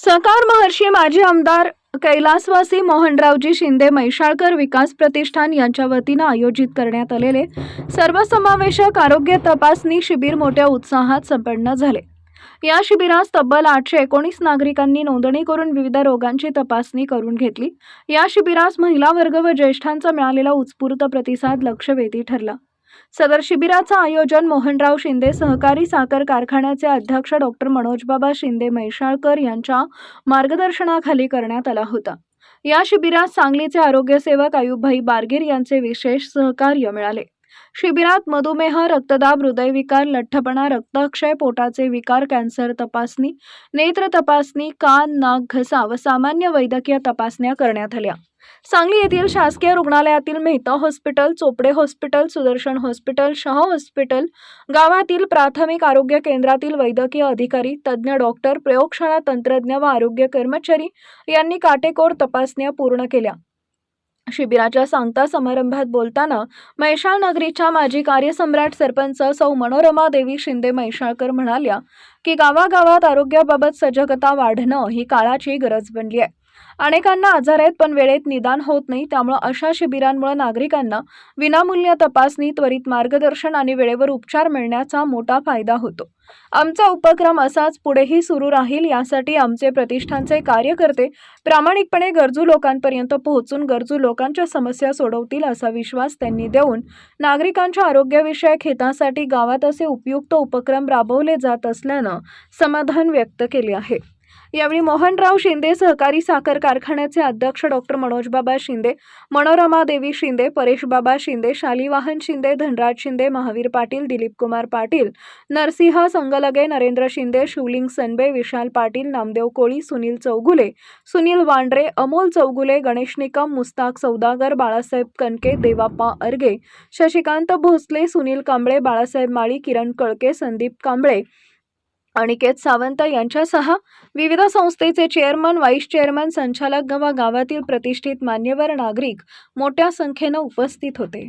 सहकार महर्षी माजी आमदार कैलासवासी मोहनरावजी शिंदे मैशाळकर विकास प्रतिष्ठान यांच्या वतीनं आयोजित करण्यात आलेले सर्वसमावेशक आरोग्य तपासणी शिबिर मोठ्या उत्साहात संपन्न झाले. या शिबिरास तब्बल आठशे एकोणीस नागरिकांनी नोंदणी करून विविध रोगांची तपासणी करून घेतली. या शिबिरास महिला वर्ग व ज्येष्ठांचा मिळालेला उत्स्फूर्त प्रतिसाद लक्षवेधी ठरला. सदर शिबिराचं आयोजन मोहनराव शिंदे सहकारी साखर कारखान्याचे अध्यक्ष डॉक्टर मनोजबाबा शिंदे मैशाळकर यांच्या मार्गदर्शनाखाली करण्यात आला होता. या शिबिरात सांगलीचे आरोग्यसेवक आयुबभाई बारगीर यांचे विशेष सहकार्य मिळाले. शिबिरात मधुमेह रक्तदाब हृदयविकार लठ्ठपणा रक्तक्षय पोटाचे विकार कॅन्सर तपासणी नेत्र तपासणी कान नाक घसा व सामान्य वैद्यकीय तपासण्या करण्यात आल्या. सांगली येथील शासकीय रुग्णालयातील Mehta hospital Chopade hospital Sudarshan hospital Shah hospital गावातील प्राथमिक आरोग्य केंद्रातील वैद्यकीय अधिकारी तज्ज्ञ डॉक्टर प्रयोगशाळा तंत्रज्ञ व आरोग्य कर्मचारी यांनी काटेकोर तपासण्या पूर्ण केल्या. शिबिराच्या सांगता समारंभात बोलताना मैशाळ नगरीच्या माजी कार्यसम्राट सरपंच सौ मनोरमा देवी शिंदे मैशाळकर म्हणाल्या की गावागावात आरोग्याबाबत सजगता वाढणं ही काळाची गरज बनली आहे. अनेकांना आजार आहेत पण वेळेत निदान होत नाही. त्यामुळं अशा शिबिरांमुळे नागरिकांना विनामूल्य तपासणी त्वरित मार्गदर्शन आणि वेळेवर उपचार मिळण्याचा मोठा फायदा होतो. आमचा उपक्रम असाच पुढेही सुरू राहील. यासाठी आमचे प्रतिष्ठानचे कार्यकर्ते प्रामाणिकपणे गरजू लोकांपर्यंत पोहोचून गरजू लोकांच्या समस्या सोडवतील असा विश्वास त्यांनी देऊन नागरिकांच्या आरोग्यविषयक हितासाठी गावात असे उपयुक्त उपक्रम राबवले जात असल्यानं समाधान व्यक्त केले आहे. यावेळी मोहनराव शिंदे सहकारी साखर कारखान्याचे अध्यक्ष डॉक्टर मनोजबाबा शिंदे मनोरमा देवी शिंदे परेशबाबा शिंदे शालिवाहन शिंदे धनराज शिंदे महावीर पाटील दिलीप कुमार पाटील नरसिंह संगलगे नरेंद्र शिंदे शिवलिंग सनबे विशाल पाटील नामदेव कोळी सुनील चौगुले सुनील वांड्रे अमोल चौगुले गणेश निकम मुस्ताक सौदागर बाळासाहेब कनके देवाप्पा अर्गे शशिकांत भोसले सुनील कांबळे बाळासाहेब माळी किरण कळके संदीप कांबळे अनिकेत सावंत यांच्यासह विविध संस्थेचे चेअरमन व्हाईस चेअरमन संचालक व गावातील प्रतिष्ठित मान्यवर नागरिक मोठ्या संख्येनं उपस्थित होते.